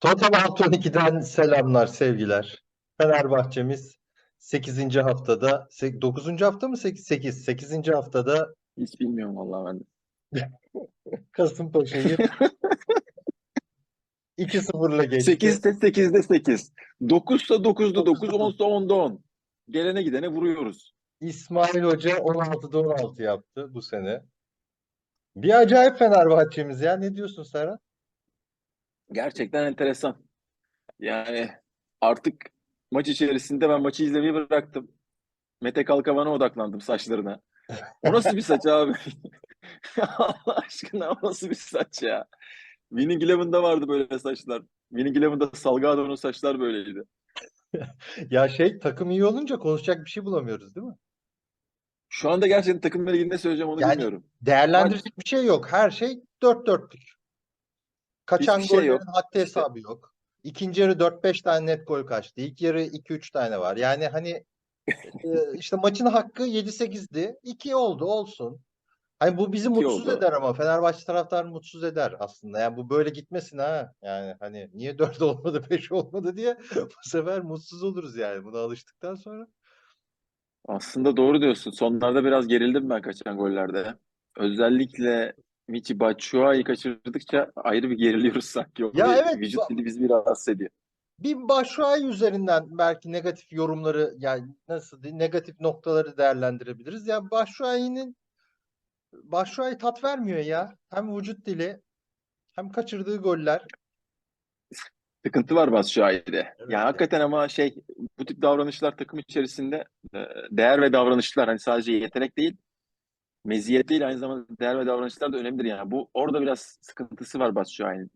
Total Alt 12'den selamlar, sevgiler. Fenerbahçemiz 8. haftada, 9. hafta mı? 8, 8. 8. haftada Hiç bilmiyorum vallahi ben. de. Kasımpaşa'yı 2-0'la geçti. 8'de 8'de 8. 9'sa 9'da 9, 10'sa 10'da 10. Gelene gidene vuruyoruz. İsmail Hoca 16'da 16 yaptı bu sene. Bir acayip Fenerbahçemiz ya. Ne diyorsun Serhat? Gerçekten enteresan. Yani artık maç içerisinde ben maçı izlemeyi bıraktım. Mete Kalkavan'a odaklandım saçlarına. O nasıl bir saç abi? Allah aşkına o nasıl bir saç ya? Winning Eleven'da vardı böyle saçlar. Winning Eleven'da Salgado'nun saçlar böyleydi. Ya şey takım iyi olunca konuşacak bir şey bulamıyoruz değil mi? Şu anda gerçekten takımla ilgili ne söyleyeceğim onu Yani- bilmiyorum. Değerlendirecek bir şey yok. Her şey dört dörtlük. Kaçan Hiçbir şey yok. gollerin haddi hesabı yok. İkinci yarı 4-5 tane net gol kaçtı. İlk yarı 2-3 tane var. Yani hani e, işte maçın hakkı 7-8'di. 2 oldu olsun. Hani bu bizi İki mutsuz oldu. eder ama Fenerbahçe taraftarını mutsuz eder aslında. Yani bu böyle gitmesin ha. Yani hani niye 4 olmadı 5 olmadı diye bu sefer mutsuz oluruz yani buna alıştıktan sonra. Aslında doğru diyorsun. Sonlarda biraz gerildim ben kaçan gollerde. Özellikle Michy Batshuayi'yi kaçırdıkça ayrı bir geriliyoruz sanki. O Ya evet, Vücut dili bizi bir rahatsız ediyor. Bir Başuay üzerinden belki negatif yorumları yani nasıl diyeyim negatif noktaları değerlendirebiliriz. Ya Başuay'ın Başuay tat vermiyor ya. Hem vücut dili hem kaçırdığı goller. Sıkıntı var Batshuayi'de. Evet. Yani hakikaten ama şey bu tip davranışlar takım içerisinde e, değer ve davranışlar hani sadece yetenek değil meziyet değil aynı zamanda değer ve davranışlar da önemlidir yani. Bu orada biraz sıkıntısı var Batshuayi'nin.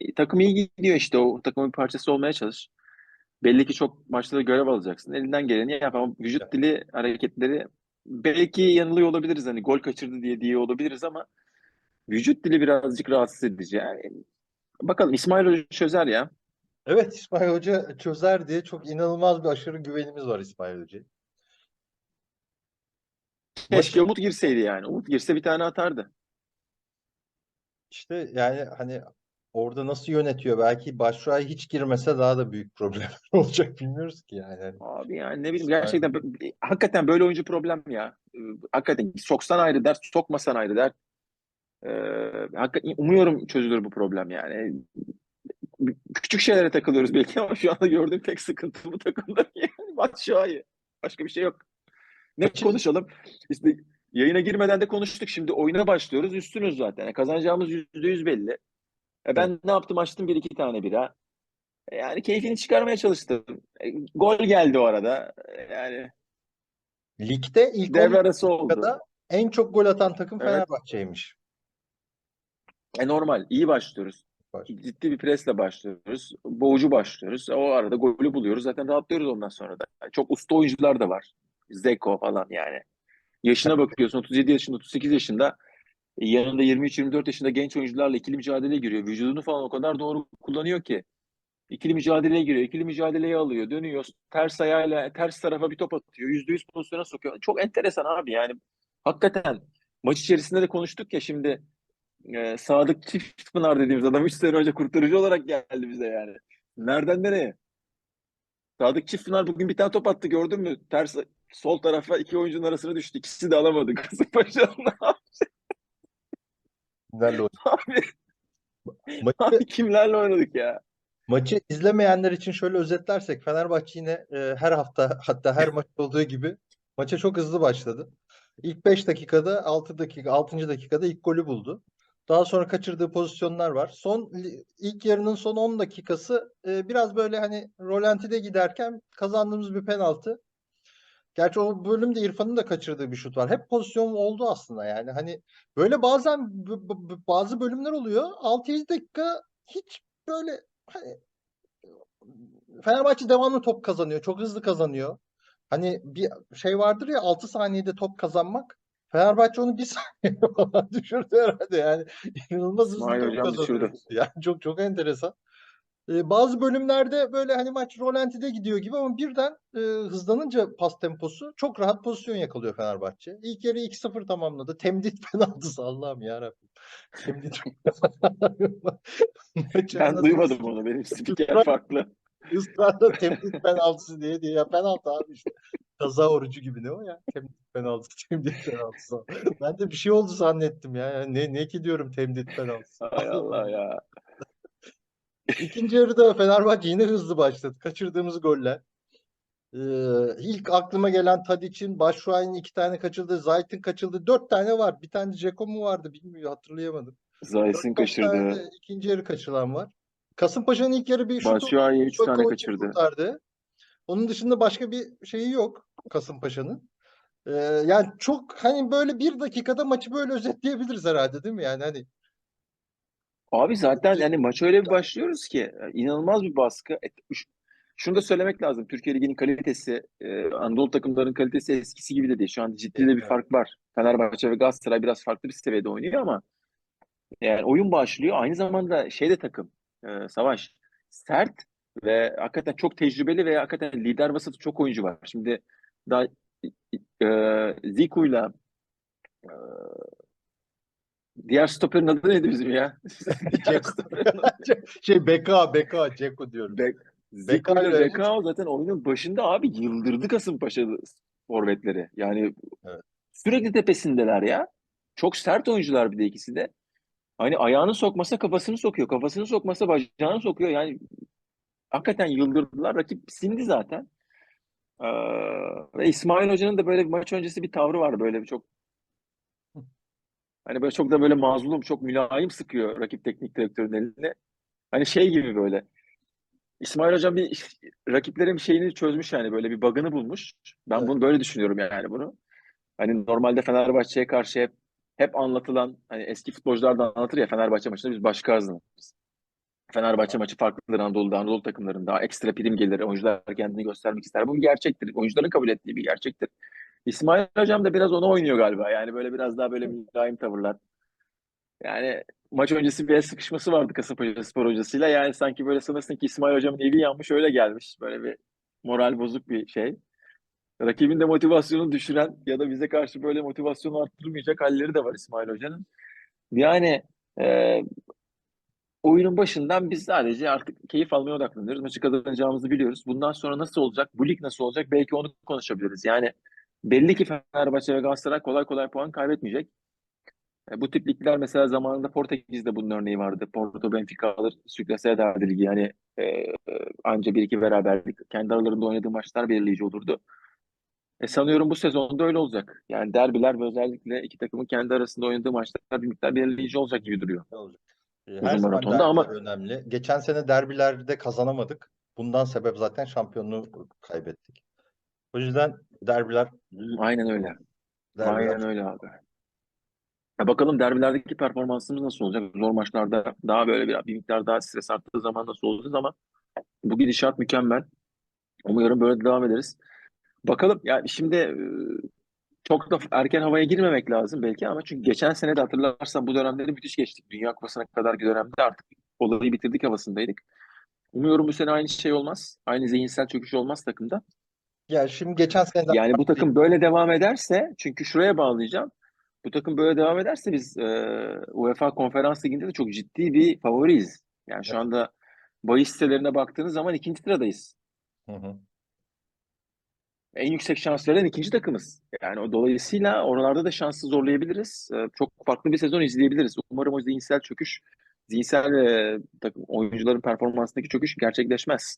E, takım iyi gidiyor işte o takımın bir parçası olmaya çalış. Belli ki çok maçta da görev alacaksın. Elinden geleni yap ama vücut dili hareketleri belki yanılıyor olabiliriz hani gol kaçırdı diye diye olabiliriz ama vücut dili birazcık rahatsız edici. Yani bakalım İsmail Hoca çözer ya. Evet İsmail Hoca çözer diye çok inanılmaz bir aşırı güvenimiz var İsmail Hoca'ya. Keşke Umut girseydi yani. Umut girse bir tane atardı. İşte yani hani orada nasıl yönetiyor? Belki Başuay hiç girmese daha da büyük problem olacak bilmiyoruz ki yani. Abi yani ne bileyim gerçekten hakikaten böyle oyuncu problem ya. Ee, Hakikaten soksan ayrı der, sokmasan ayrı der. Ee, hakikaten umuyorum çözülür bu problem yani. Küçük şeylere takılıyoruz belki ama şu anda gördüğüm tek sıkıntı bu takımda yani Batshuayi. Başka bir şey yok. Ne konuşalım? İşte yayına girmeden de konuştuk. Şimdi oyuna başlıyoruz. Üstünüz zaten. Yani kazanacağımız yüzde yüz belli. E ben ne yaptım? Açtım bir iki tane bira. E Yani keyfini çıkarmaya çalıştım. E, gol geldi o arada. E, Yani Ligde ilk devre 10 arası oldu. en çok gol atan takım Evet. Fenerbahçe'ymiş. E normal. iyi başlıyoruz. Baş- Ciddi bir presle başlıyoruz. Boğucu başlıyoruz. O arada golü buluyoruz. Zaten rahatlıyoruz ondan sonra da. Çok usta oyuncular da var. Zeko falan yani. Yaşına bakıyorsun 37 yaşında, 38 yaşında. E, Yanında 23-24 yaşında genç oyuncularla ikili mücadeleye giriyor. Vücudunu falan o kadar doğru kullanıyor ki. İkili mücadeleye giriyor. ikili mücadeleye alıyor. Dönüyor. Ters ayağıyla ters tarafa bir top atıyor. %100 pozisyona sokuyor. Çok enteresan abi yani. Hakikaten maç içerisinde de konuştuk ya şimdi e, Sadık Çiftpınar dediğimiz adam 3 sene önce kurtarıcı olarak geldi bize yani. Nereden nereye? Sadık Çiftpınar bugün bir tane top attı gördün mü? Ters sol tarafa iki oyuncunun arasına düştü. İkisi de alamadı. Kasımpaşa'nın Kimlerle oynadı? abi, Maçı, abi kimlerle oynadık ya? maçı izlemeyenler için şöyle özetlersek Fenerbahçe yine e, her hafta hatta her maç olduğu gibi maça çok hızlı başladı. İlk 5 dakikada 6 dakika 6. dakikada ilk golü buldu. Daha sonra kaçırdığı pozisyonlar var. Son ilk yarının son 10 dakikası e, biraz böyle hani rolantide giderken kazandığımız bir penaltı. Gerçi o bölümde İrfan'ın da kaçırdığı bir şut var. Hep pozisyon oldu aslında yani. Hani böyle bazen bazı bölümler oluyor. 6-7 dakika hiç böyle hani Fenerbahçe devamlı top kazanıyor. Çok hızlı kazanıyor. Hani bir şey vardır ya 6 saniyede top kazanmak. Fenerbahçe onu bir saniye falan düşürdü herhalde yani. İnanılmaz hızlı hocam kazanıyor. düşürdü. Yani çok çok enteresan. E, bazı bölümlerde böyle hani maç rolantide gidiyor gibi ama birden e, hızlanınca pas temposu çok rahat pozisyon yakalıyor Fenerbahçe. İlk yarı 2-0 tamamladı. Temdit penaltısı Allah'ım yarabbim. Temdit Ben duymadım onu. Benim spiker farklı. ısrarla temdit penaltısı diye diye. Ya penaltı abi işte. Kaza orucu gibi ne o ya? Temdit penaltısı, temdit penaltısı. Ben de bir şey oldu zannettim ya. Yani ne, ne ki diyorum temdit penaltısı. Hay Allah ya. İkinci yarıda Fenerbahçe yine hızlı başladı. Kaçırdığımız goller. Ee, ilk aklıma gelen Tadic'in, Batshuayi'nin iki tane kaçırdı. Zayt'in kaçırdı. Dört tane var. Bir tane Dzeko mu vardı bilmiyorum hatırlayamadım. Tane kaçırdı. ikinci yarı kaçıran var. Kasımpaşa'nın ilk yarı bir şutu Batshuayi 3 tane kaçırdı. kurtardı. Onun dışında başka bir şeyi yok Kasımpaşa'nın. Ee, yani çok hani böyle bir dakikada maçı böyle özetleyebiliriz herhalde değil mi? Yani hani Abi zaten yani maç öyle bir başlıyoruz ki e, inanılmaz bir baskı. E, Şunu da söylemek lazım. Türkiye Ligi'nin kalitesi, e, Anadolu takımlarının kalitesi eskisi gibi de değil. Şu an ciddi de bir fark var. Fenerbahçe ve Galatasaray biraz farklı bir seviyede oynuyor ama yani oyun başlıyor. Aynı zamanda şey de takım, Savaş, sert ve hakikaten çok tecrübeli ve hakikaten lider vasıfı çok oyuncu var. Şimdi daha e, Ziku'yla e, diğer stoperin adı neydi bizim ya? Şey Beka, Beka, Dzeko diyorum. Beka Zico ile Bekao zaten oyunun başında abi yıldırdı Kasımpaşa forvetleri. Yani Evet. sürekli tepesindeler ya. Çok sert oyuncular bir de ikisi de. Hani ayağını sokmasa kafasını sokuyor. Kafasını sokmasa bacağını sokuyor. Yani hakikaten yıldırdılar. Rakip sindi zaten. Ee, ve İsmail Hoca'nın da böyle bir maç öncesi bir tavrı var. Böyle bir çok hani böyle çok da böyle mazlum, çok mülayim sıkıyor rakip teknik direktörün eline. Hani şey gibi böyle. İsmail Hocam bir rakiplerin şeyini çözmüş yani böyle bir bug'ını bulmuş. Ben Evet. bunu böyle düşünüyorum yani bunu. Hani normalde Fenerbahçe'ye karşı hep hep anlatılan hani eski futbolcular da anlatır ya Fenerbahçe maçında biz başka hazırlanırız. Fenerbahçe maçı farklıdır Anadolu'da. Anadolu takımlarında ekstra prim gelir. Oyuncular kendini göstermek ister. Bu bir gerçektir. Oyuncuların kabul ettiği bir gerçektir. İsmail Hocam da biraz onu oynuyor galiba. Yani böyle biraz daha böyle mülayim tavırlar. Yani maç öncesi bir sıkışması vardı Kasımpaşa Spor hocasıyla. Yani sanki böyle sanırsın ki İsmail Hocam'ın evi yanmış öyle gelmiş. Böyle bir moral bozuk bir şey. Rakibin de motivasyonunu düşüren ya da bize karşı böyle motivasyonu arttırmayacak halleri de var İsmail Hoca'nın. Yani e, oyunun başından biz sadece artık keyif almaya odaklanıyoruz. Maçı kazanacağımızı biliyoruz. Bundan sonra nasıl olacak? Bu lig nasıl olacak? Belki onu konuşabiliriz. Yani belli ki Fenerbahçe ve Galatasaray kolay kolay puan kaybetmeyecek. E, Bu tip ligler mesela zamanında Portekiz'de bunun örneği vardı. Porto Benfica alır, sürklase ederdi ligi. Yani e, e, anca bir iki beraberlik. Kendi aralarında oynadığı maçlar belirleyici olurdu. E, sanıyorum bu sezonda öyle olacak. Yani derbiler ve özellikle iki takımın kendi arasında oynadığı maçlar bir miktar belirleyici olacak gibi duruyor. Olacak? Ee, Her zaman maratonda ama- derbiler önemli. Geçen sene derbilerde kazanamadık. Bundan sebep zaten şampiyonluğu kaybettik. O yüzden derbiler Aynen öyle. derbiler Aynen öyle abi. Ya bakalım derbilerdeki performansımız nasıl olacak? Zor maçlarda daha böyle bir, bir miktar daha stres arttığı zaman nasıl olacağız ama bu gidişat mükemmel. Umuyorum böyle devam ederiz. Bakalım yani şimdi çok da erken havaya girmemek lazım belki ama çünkü geçen sene de hatırlarsan bu dönemleri müthiş geçtik. Dünya Kupası'na kadarki dönemde artık olayı bitirdik havasındaydık. Umuyorum bu sene aynı şey olmaz. Aynı zihinsel çöküş olmaz takımda. Ya şimdi geçen seneden Yani bu takım böyle devam ederse çünkü şuraya bağlayacağım. Bu takım böyle devam ederse biz e, UEFA Konferans Ligi'nde de çok ciddi bir favoriyiz. Yani şu anda bahis sitelerine baktığınız zaman ikinci sıradayız. Hı hı. En yüksek şans veren ikinci takımız. Yani o dolayısıyla oralarda da şansı zorlayabiliriz. E, çok farklı bir sezon izleyebiliriz. Umarım o zihinsel çöküş, zihinsel e, takım oyuncuların performansındaki çöküş gerçekleşmez.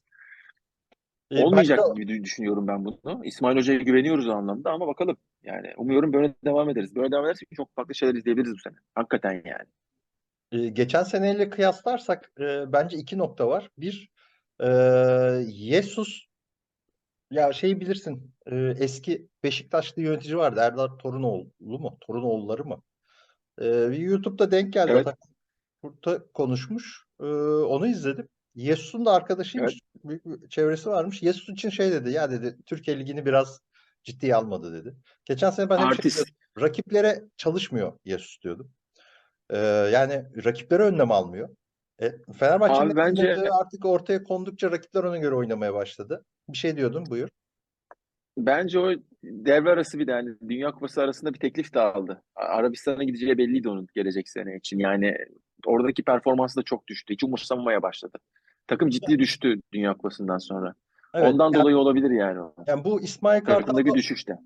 Ee, Olmayacak başka- gibi düşünüyorum ben bunu. İsmail Hoca'ya güveniyoruz o anlamda ama bakalım. Yani umuyorum böyle devam ederiz. Böyle devam edersek çok farklı şeyler izleyebiliriz bu sene. Hakikaten yani. Ee, geçen seneyle kıyaslarsak e, bence iki nokta var. Bir, e, Jesus ya şey bilirsin e, eski Beşiktaşlı yönetici vardı. Erdal Torunoğlu mu? Torunoğulları mı? E, bir YouTube'da denk geldi. Evet. Atak Kurt'a konuşmuş. E, onu izledim. Jesus'un da arkadaşıymış. Büyük bir çevresi varmış. Jesus için şey dedi. Ya dedi Türkiye Ligi'ni biraz ciddiye almadı dedi. Geçen sene ben hep şey diyordum, rakiplere çalışmıyor Jesus diyordum. Ee, yani rakiplere önlem almıyor. E, Fenerbahçe'nin bence- artık ortaya kondukça rakipler ona göre oynamaya başladı. Bir şey diyordun buyur. Bence o devre arası bir de yani Dünya Kupası arasında bir teklif de aldı. Arabistan'a gideceği belliydi onun gelecek sene için. Yani oradaki performansı da çok düştü. Hiç umursamamaya başladı. Takım ciddi düştü Dünya Kupası'ndan sonra. Evet, Ondan yani, dolayı olabilir yani o. yani bu İsmail Takımdaki Kartal'da, düşüşte.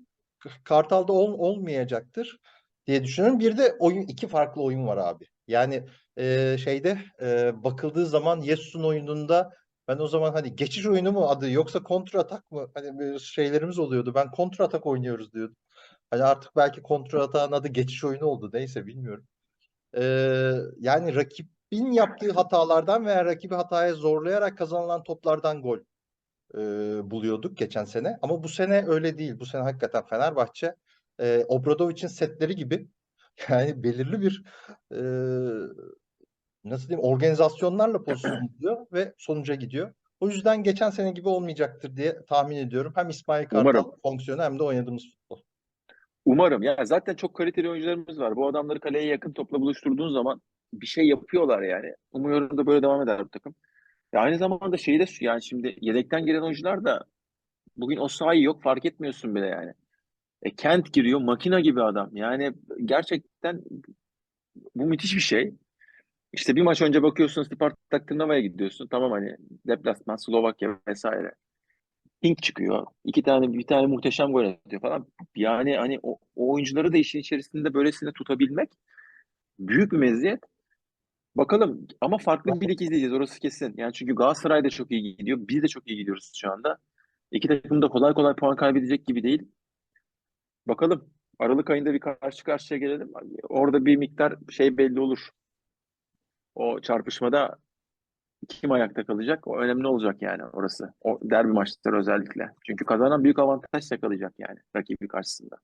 Kartal'da ol- olmayacaktır diye düşünüyorum. Bir de oyun iki farklı oyun var abi. Yani e, şeyde e, bakıldığı zaman Yesus'un oyununda ben o zaman hani geçiş oyunu mu adı yoksa kontra atak mı? Hani böyle şeylerimiz oluyordu. Ben kontra atak oynuyoruz diyordum. Hani artık belki kontra atağın adı geçiş oyunu oldu. Neyse bilmiyorum. E, yani rakibin yaptığı hatalardan veya rakibi hataya zorlayarak kazanılan toplardan gol e, buluyorduk geçen sene. Ama bu sene öyle değil. Bu sene hakikaten Fenerbahçe e, Obradovic'in setleri gibi yani belirli bir nasıl diyeyim organizasyonlarla pozisyon buluyor ve sonuca gidiyor. O yüzden geçen sene gibi olmayacaktır diye tahmin ediyorum. Hem İsmail Kartal fonksiyonu hem de oynadığımız futbol. Umarım. Ya zaten çok kaliteli oyuncularımız var. Bu adamları kaleye yakın topla buluşturduğun zaman bir şey yapıyorlar yani. Umuyorum da böyle devam eder bu takım. Ya aynı zamanda şeyi de yani şimdi yedekten giren oyuncular da bugün o sahi yok fark etmiyorsun bile yani. E, Kent giriyor makina gibi adam. Yani gerçekten bu müthiş bir şey. İşte bir maç önce bakıyorsun Spartak Tırnava'ya gidiyorsun. Tamam hani deplasman Slovakya vesaire. Pink çıkıyor. İki tane bir tane muhteşem gol atıyor falan. Yani hani o, o oyuncuları da işin içerisinde böylesine tutabilmek büyük bir meziyet. Bakalım ama farklı bir lig izleyeceğiz orası kesin. Yani çünkü Galatasaray da çok iyi gidiyor. Biz de çok iyi gidiyoruz şu anda. İki takım da kolay kolay puan kaybedecek gibi değil. Bakalım. Aralık ayında bir karşı karşıya gelelim. Orada bir miktar şey belli olur. O çarpışmada kim ayakta kalacak? O önemli olacak yani orası. O derbi maçları özellikle. Çünkü kazanan büyük avantaj yakalayacak yani rakibi karşısında.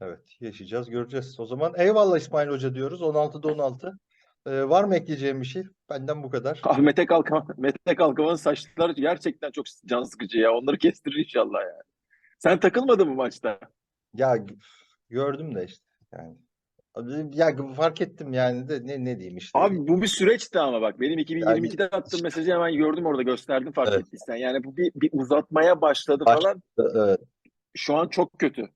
Evet, yaşayacağız, göreceğiz. O zaman eyvallah İsmail Hoca diyoruz. 16'da 16. Ee, var mı ekleyeceğim bir şey? Benden bu kadar. Abi Mete Kalkavan, Mete Kalkavan'ın saçları gerçekten çok can sıkıcı ya. Onları kestirir inşallah yani. Sen takılmadın mı maçta? Ya gördüm de işte yani. Abi, Ya fark ettim yani de ne ne diyeyim işte. Abi bu bir süreçti ama bak. Benim 2022'de attığım mesajı hemen gördüm orada gösterdim fark Evet. ettiysen. Yani bu bir, bir uzatmaya başladı Baş- falan. Evet, Şu an çok kötü.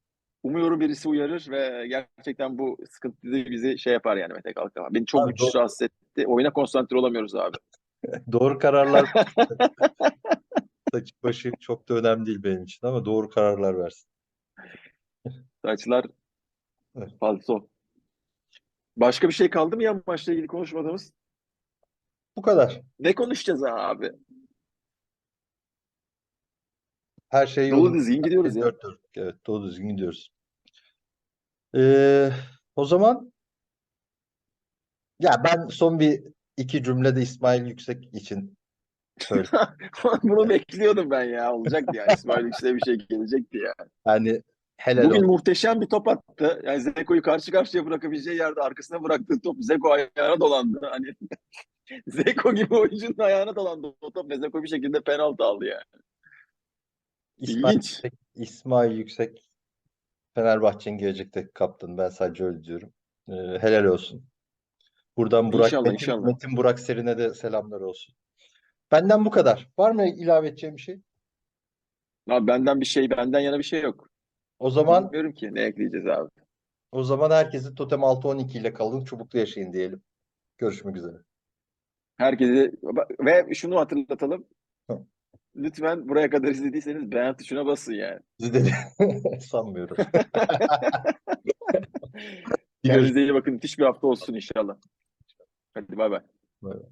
Umuyorum birisi uyarır ve gerçekten bu sıkıntıyı bizi şey yapar yani Mete Kalkavan. Beni çok Abi doğru. rahatsız etti. Oyuna konsantre olamıyoruz abi. doğru kararlar saçı başı çok da önemli değil benim için ama doğru kararlar versin. Saçlar Evet. falso. Başka bir şey kaldı mı ya maçla ilgili konuşmadığımız? Bu kadar. Ne konuşacağız abi? Her şey Dolu yolunda. düzgün gidiyoruz ya. Dört. Evet, doğru düzgün gidiyoruz. Ee, o zaman ya ben son bir iki cümlede İsmail Yüksek için söyleyeyim. Bunu bekliyordum ben ya. Olacaktı ya. İsmail Yüksel'e bir şey gelecekti ya. Yani helal Bugün olsun. muhteşem bir top attı. Yani Zeko'yu karşı karşıya bırakabileceği yerde arkasına bıraktığı top Zeko ayağına dolandı. Hani Zeko gibi oyuncunun ayağına dolandı o top ve Zeko bir şekilde penaltı aldı yani. İsmail İlginç. Yüksek, İsmail Yüksek Fenerbahçe'nin gelecekteki kaptanı. Ben sadece öyle diyorum. Ee, helal olsun. Buradan Burak İnşallah, Metin, inşallah. Metin Burak Serin'e de selamlar olsun. Benden bu kadar. Var mı ilave edeceğim bir şey? Abi benden bir şey, benden yana bir şey yok. O zaman bilmiyorum ki ne ekleyeceğiz abi. O zaman herkesi Totem 612 ile kalın, çubuklu yaşayın diyelim. Görüşmek üzere. Herkese ve şunu hatırlatalım. Hı. Lütfen buraya kadar izlediyseniz beğen tuşuna basın yani. İzledi. Sanmıyorum. Kendinize iyi bakın. Müthiş bir hafta olsun inşallah. Hadi bay bay. Bay bay.